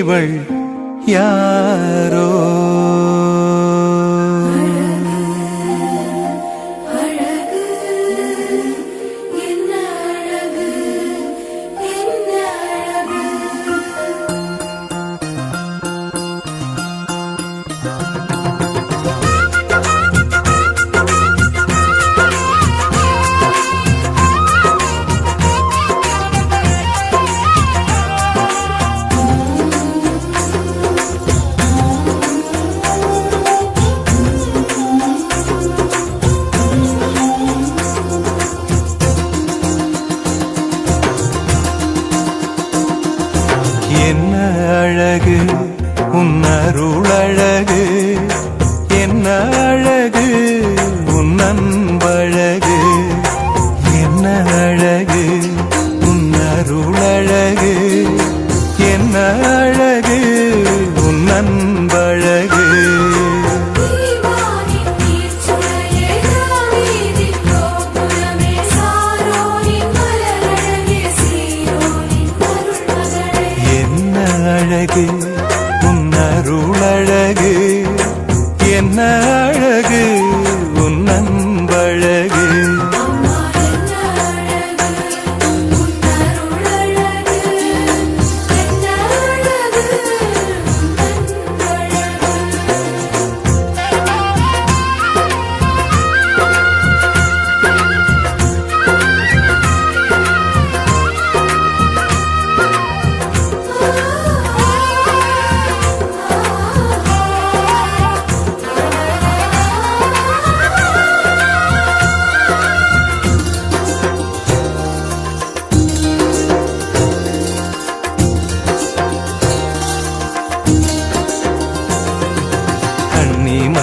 இவள் யாரோ? என்ன அழகு? உன் அருள் அழகு.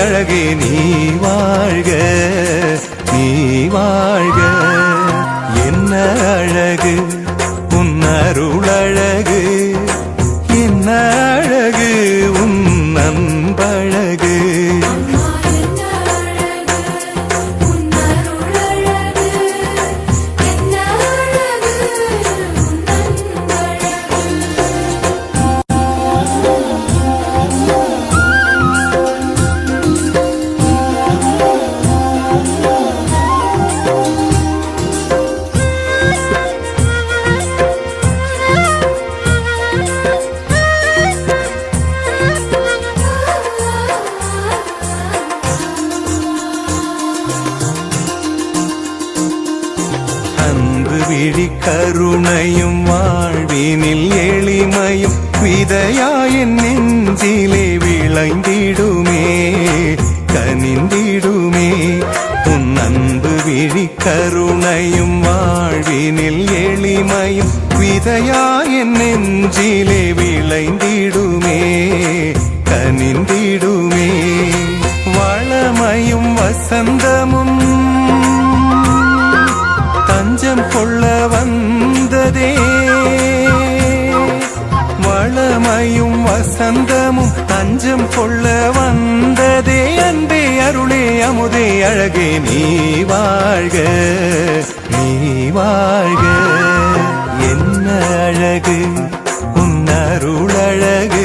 அழகே நீ வாழ்க நீ வாழ்க. என்ன அழகு? உன் அருள் அழகு எளிமையும் என் நெஞ்சிலே விளைந்திடுமே கனிந்திடுமே. வளமையும் வசந்தமும் தஞ்சம் கொள்ள வந்ததே. வளமையும் வசந்தமும் தஞ்சம் கொள்ள வந்ததே. அன்பே அருளே அமுதே அழகே நீ வாழ்க நீ வாழ்க. அழகு உன்னருளழகு.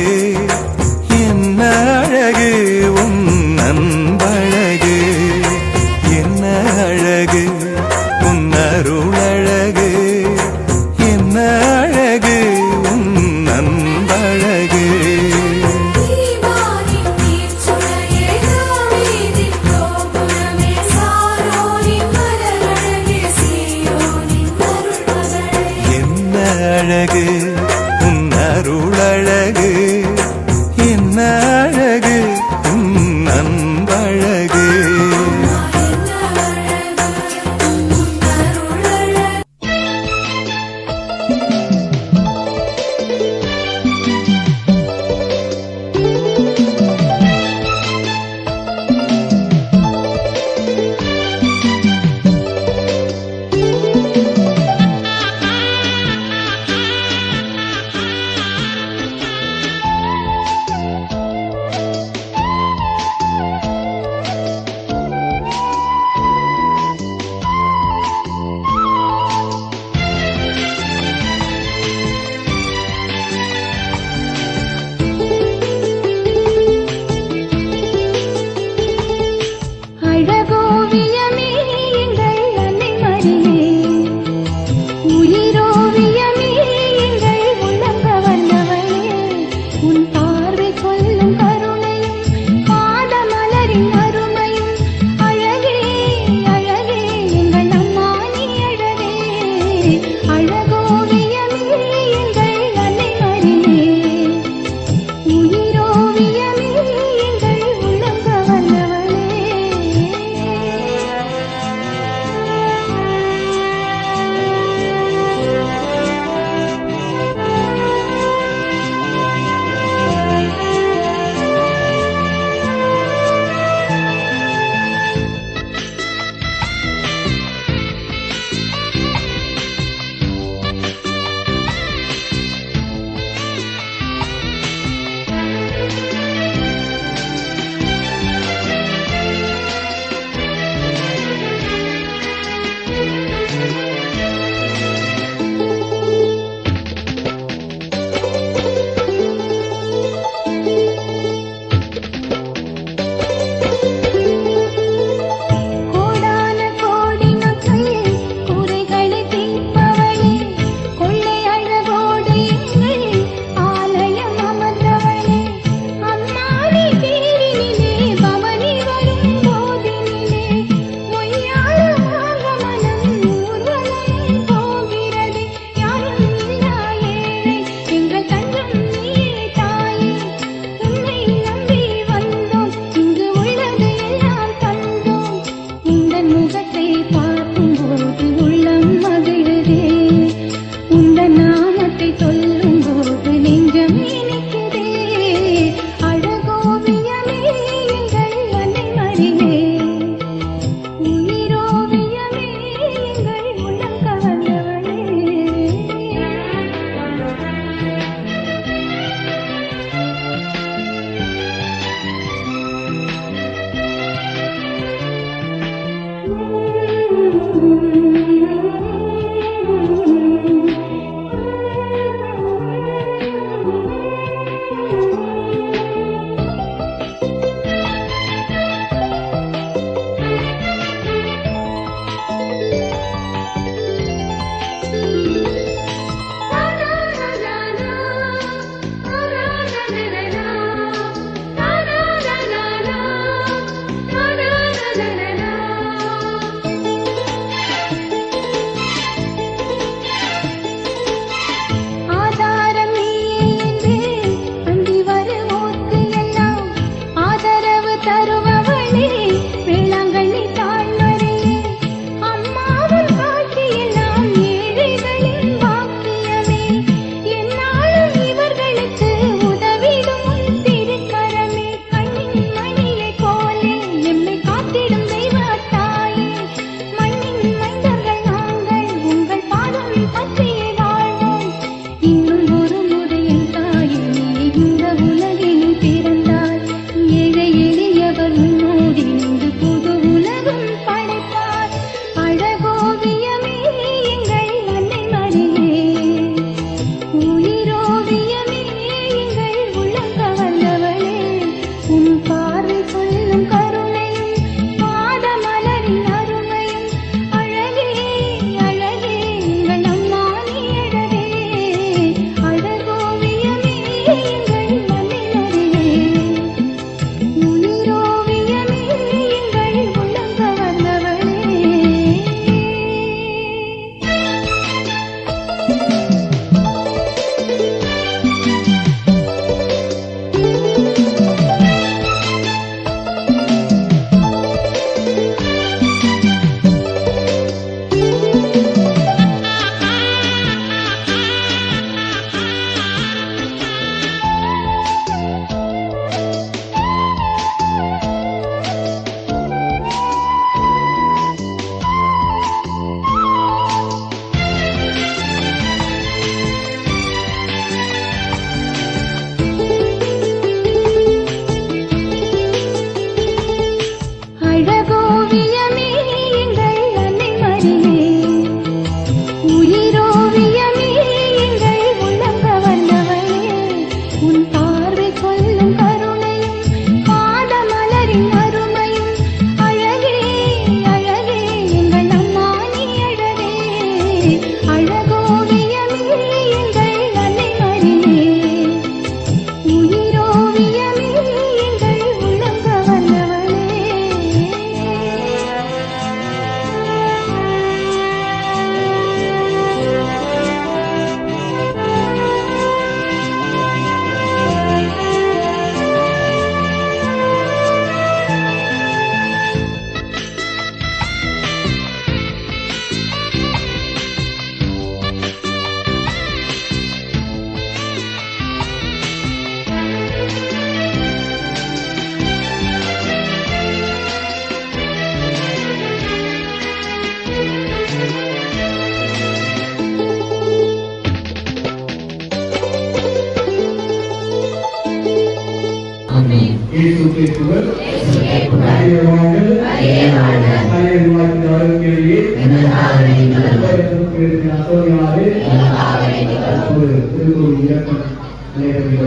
கேட்பவர்.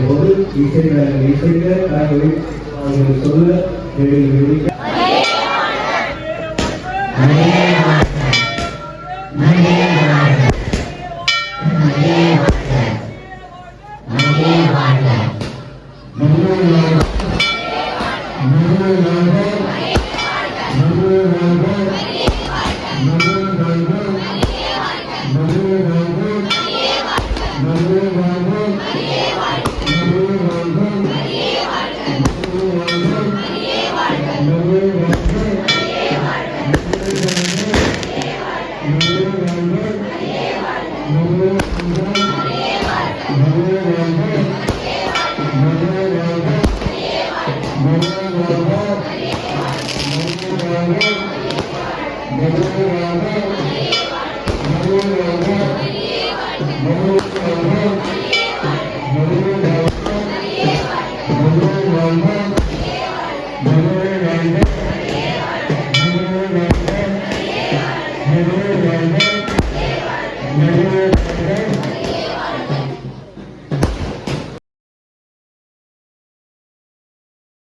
போது இசைக்க இசைக்க Thank you.